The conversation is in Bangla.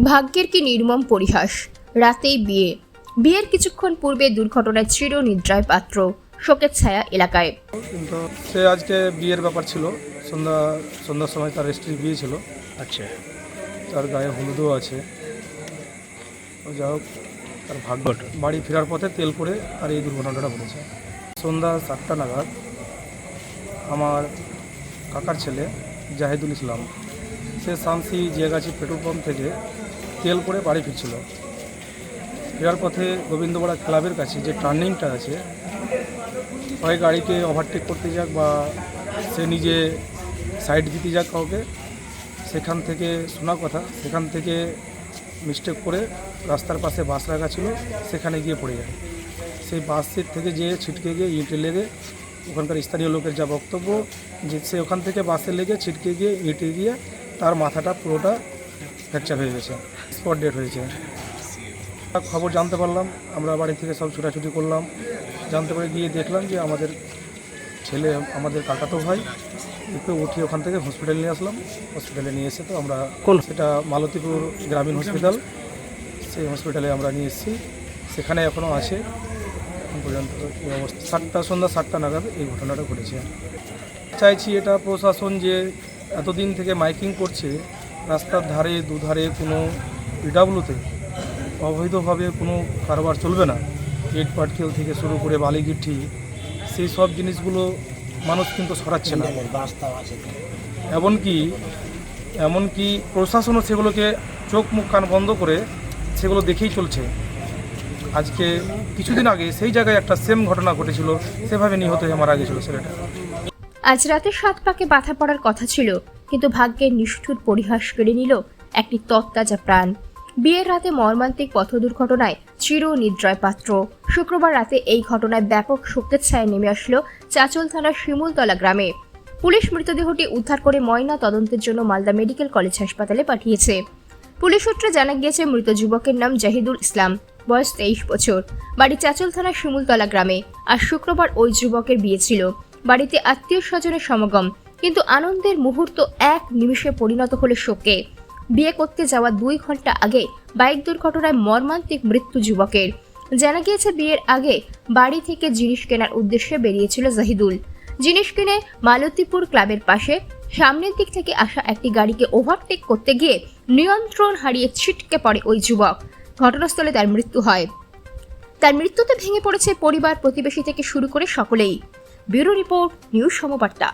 ভাগ্যের কি নির্মম পরিহাস? রাতেই বিয়ে। বিয়ের কিছুক্ষণ পূর্বে দুর্ঘটনায় চির নিদ্রায় পাত্র। শোকের ছায়া এলাকায়। কিন্তু সে আজকে বিয়ের ব্যাপার ছিল। সন্ধ্যা সন্ধ্যার সময় তার স্ত্রী বিয়ে ছিল। আচ্ছা। তার গায়ে হলুদও আছে। ও যা হোক তার ভাগ্য বাড়ি ফেরার পথে তেল পড়ে আর এই দুর্ঘটনাটা ঘটেছে। সন্ধ্যা সাতটা নাগাদ আমার কাকার ছেলে জাহিদুল ইসলাম সে শামসি জিয়াগাছি পেট্রোল পাম্প থেকে তেল করে বাড়ি ফিরছিল। ফেরার পথে গোবিন্দপাড়া ক্লাবের কাছে যে টার্নিংটা আছে, হয় গাড়িকে ওভারটেক করতে যাক বা সে নিজে সাইড দিতে যাক কাউকে, সেখান থেকে শোনা কথা, সেখান থেকে মিস্টেক করে রাস্তার পাশে বাস রাখা ছিল, সেখানে গিয়ে পড়ে যায়। সেই বাস সিট থেকে যেয়ে ছিটকে গিয়ে ইঁটে লেগে ওখানকার স্থানীয় লোকের যা বক্তব্য, যে সে ওখান থেকে বাসে লেগে ছিটকে গিয়ে ইঁটে গিয়ে তার মাথাটা পুরোটা ফ্র্যাকচার হয়ে গেছে স্পট ডেট হয়েছে। খবর জানতে পারলাম আমরা বাড়ি থেকে সব ছোটাছুটি করলাম। জানতে পারে গিয়ে দেখলাম যে আমাদের ছেলে আমাদের কাকাতো ভাই একটু উঠিয়ে ওখান থেকে হসপিটালে নিয়ে আসলাম। হসপিটালে নিয়ে এসে তো আমরা কোন? সেটা মালতীপুর গ্রামীণ হসপিটাল সেই হসপিটালে আমরা নিয়ে এসেছি। সেখানে এখনও আছে। এখন পর্যন্ত এই অবস্থা? সাতটা সন্ধ্যা সাতটা নাগাদ এই ঘটনাটা ঘটেছে। চাইছি এটা প্রশাসন যে এতদিন থেকে মাইকিং করছে, রাস্তার ধারে, দুধারে কোনো পিডাব্লুতে অবৈধভাবে কোনো কারবার চলবে না। ইট পাটকেল থেকে শুরু করে বালিগিঠি, সেই সব জিনিসগুলো মানুষ কিন্তু সরাচ্ছে না। এমনকি এমনকি প্রশাসনও সেগুলোকে চোখ মুখ কান বন্ধ করে সেগুলো দেখেই চলছে। আজকে কিছুদিন আগে সেই জায়গায় একটা সেম ঘটনা ঘটেছিল, সেভাবে নিহত হয়ে মারা গেছিল ছেলেটা। আজ রাতে সাত পাকে বাধা পড়ার কথা ছিল, কিন্তু ভাগ্যের নিষ্ঠুর পরিহাস কেড়ে নিল একটি তত্তাজা প্রাণ। বিয়ের রাতে মর্মান্তিক পথ দুর্ঘটনায় চির নিদ্রায় পাত্র। শুক্রবার রাতে এই ঘটনায় ব্যাপক শোকের ছায়া নেমে আসলো চাচল থানার শিমুলতলা গ্রামে। পুলিশ মৃতদেহটি উদ্ধার করে ময়না তদন্তের জন্য মালদা মেডিকেল কলেজ হাসপাতালে পাঠিয়েছে। পুলিশ সূত্রে জানা গিয়েছে, মৃত যুবকের নাম জাহিদুল ইসলাম, বয়স তেইশ বছর, বাড়ি চাচল থানার শিমুলতলা গ্রামে, আর শুক্রবার ওই যুবকের বিয়ে ছিল। বাড়িতে আত্মীয় স্বজনের সমাগম, কিন্তু আনন্দের মুহূর্ত এক নিমিষে পরিণত হলো শোকে। বিয়ে করতে যাওয়া দুই ঘণ্টা আগে বাইক দুর্ঘটনায় মর্মান্তিক মৃত্যু যুবকের। জানা গিয়েছে, বিয়ের আগে বাড়ি থেকে জিনিস কেনার উদ্দেশ্যে বেরিয়েছিল জাহিদুল। জিনিস কিনে মালতীপুর ক্লাবের পাশে, সামনের দিক থেকে আসা একটি গাড়িকে ওভারটেক করতে গিয়ে নিয়ন্ত্রণ হারিয়ে ছিটকে পড়ে ওই যুবক। ঘটনাস্থলে তার মৃত্যু হয়। তার মৃত্যুতে ভেঙে পড়েছে পরিবার, প্রতিবেশী থেকে শুরু করে সকলেই। Bureau report news Samabarta.